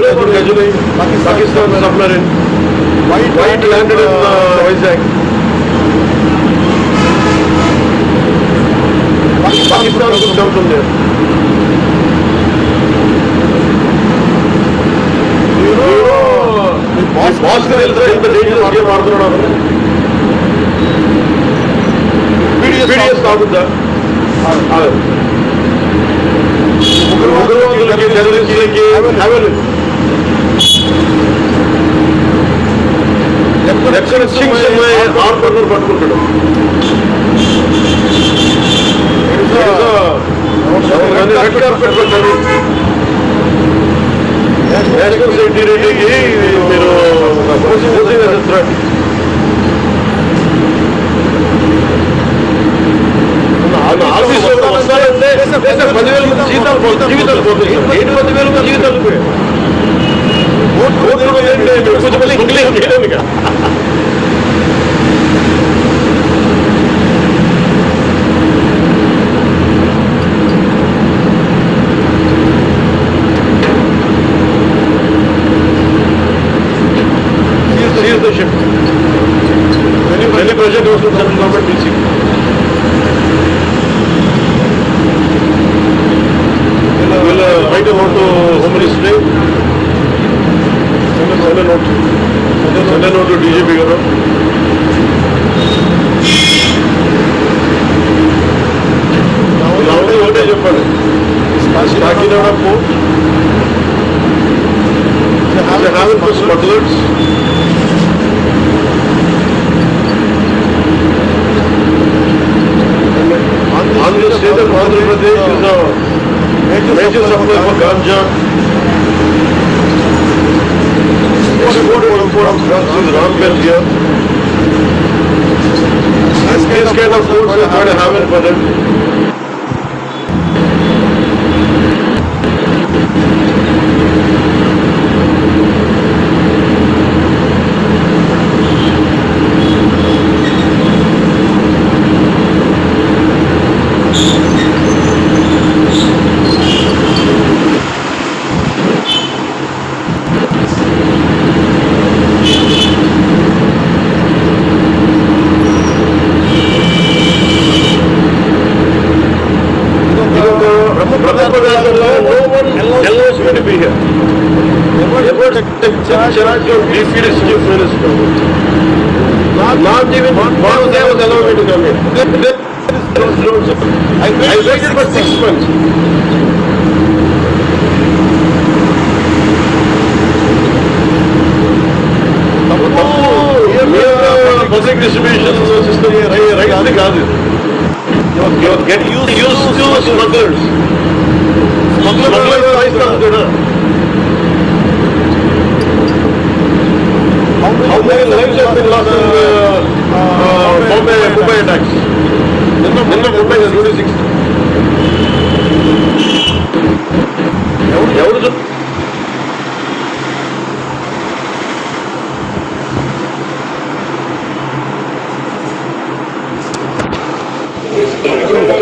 know about Gajini, Pakistan submarine, white, white landed in uh, Vizag. Pakistan could come from there. You know, boss, boss కి తెలుసా ఎంత dangerous game ఆడుతున్నాడు PDS కాకుండా ఉగ్రవాదులకి టెర్రరిస్టులకి ఎక్కడ సింగ్ ఆర్పర్నర్ పట్టుకుంటాడు రెడ్ కార్పెట్ పెట్టారు నేషనల్ సెక్యూరిటీకి మీరు థ్రెట్ ఆఫీసులో వస్తారంటే పదివేల మంది జీతాలు పోతాయి జీవితాలు పోతాయి ఏంటి పదివేల మంది జీవితాలు పోయాయి కోట్లు కొంచెం మంది English ಜೊಪಡೆ Kakinada port Janavan for smugglers. On the state of Andhra Pradesh is a major supplier for ganja. Export and import of drugs is rampant here. This kind of goods is not a haven for them. भी है distribution system here, right? Right? You get used to smugglers. Smugglers. రాయిస్తాను కూడా How many lives have been lost in uh, uh, Bombay, Mumbai attacks? నిన్న నిన్న Mumbai twenty six ఎవరు ఎవరు చెప్- రెండో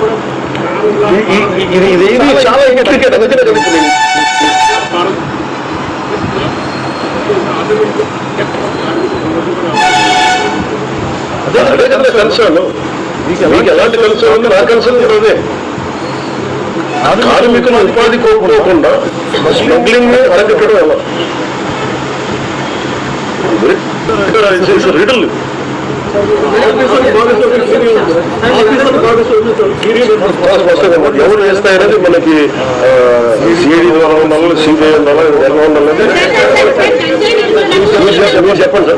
Gracias. ఇది ఇది చాలా ఇంట్రికేట్ అందుకనే జరుగుతుంది అదే అదే కదా కన్సర్న్ మీకు ఎలాంటి కన్సర్న్ ఉంది నా కన్సర్న్ కూడా అదే కార్మికులు ఉపాధి కోల్పోకుండా స్మగ్లింగ్ అరగట్టడం ఎలా రిడల్ ఎవరు వేస్తాయనేది మనకి సిఐడి ద్వారా ఉండాలి సిబిఐ ఉండాలి ఎలా ఉండాలి మీరు చెప్పండి,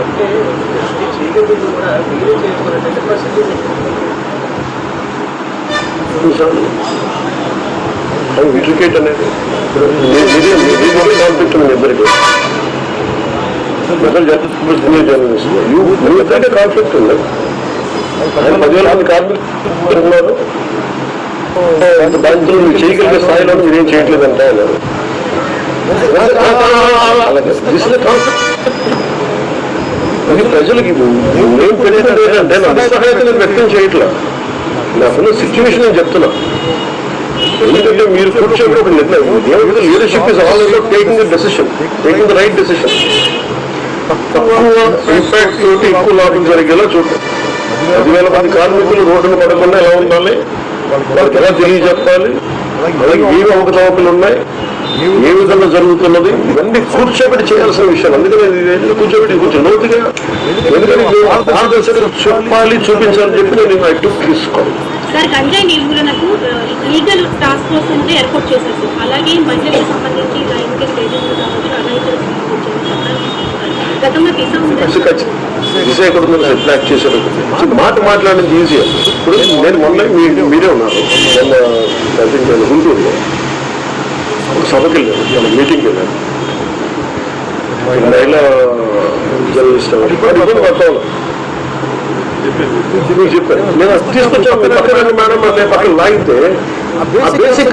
అంటే చెప్పండి కూడా ఇంట్రికేట్ అనేది ఇప్పుడు చూసాను అది మీది కూడా కాన్ఫ్లిక్ట్ ఉంది ఇద్దరికి మెదల్ జస్టిస్ సీనియర్ జర్నలిస్ట్ మీ ఇద్దరికి కాన్ఫ్లిక్ట్ ఉంది ఆయన పదివేల మంది కార్మికులు ఉన్నారు మీరు చేయగలిగే స్థాయిలో మీరేం చేయట్లేదంటే ఆయన ప్రజలకి నేను పెట్టినది అంటే నా నేను వ్యక్తం చేయట్లేదు నాకున్న సిచ్యువేషన్ నేను చెప్తున్నా. ఎందుకంటే మీరు కూర్చోబెట్టి ఒక నిర్ణయం. Leadership is all about taking the decision taking the right decision తక్కువ ఇంపాక్ట్ తోటి ఎక్కువ లాభం జరిగేలా చూడండి. పదివేల మంది కార్మికులు రోడ్డును పడకుండా ఎలా ఉండాలి? వాళ్ళకి ఎలా తెలియజెప్పాలి? అలాగే ఏమి అవకతవకలు ఉన్నాయి? ఏ విధంగా జరుగుతున్నది. ఇవన్నీ కూర్చోబెట్టి చేయాల్సిన విషయం. అందుకని ఇది ఏంటంటే కూర్చోబెట్టి కూర్చో? లోతుగా ఎందుకని చెప్పాలి చూపించాలని చెప్పి నేను ఐ టుక్ తీసుకోవాలి సార్ గంజాయి లీగల్ టాస్క్ ఫోర్స్ ఉంటే ఏర్పాటు చేశారు. అలాగే మహిళలకు సంబంధించి గతంలో చేశారు. మాట మాట్లాడడం ఈజీ ఇప్పుడు నేను మొన్న మీరే ఉన్నారు. మొన్న గుంటూరులో. సభకి జర్నలిస్ట్ చెప్పాను నేను అది తీసుకొచ్చాను మేడం అని పక్కన లాగితే ఆ బేసిక్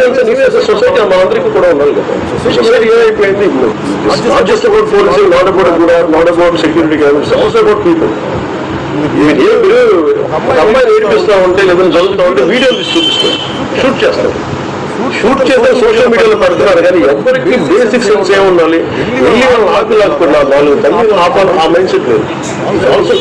సొసైటీ మనందరికీ కూడా కదా. సొసైటీ ఏమైపోయింది? Not just about policing not about కూడా not about security also about people మీరు అమ్మాయిని ఏడిపిస్తా ఉంటే లేదని చదువుతా ఉంటే వీడియోలు చూపిస్తారు షూట్ చేస్తారు చేస్తే సోషల్ మీడియాలో పెడుతున్నారు కానీ ఎవరికి బేసిక్ సెన్స్ ఏ ఉండాలి? వెళ్ళి వాళ్ళు ఆపి లాక్కున్నా నాలుగు తల్లి ఆపాలి ఆ మైండ్ సెట్ లేదు ఆల్సో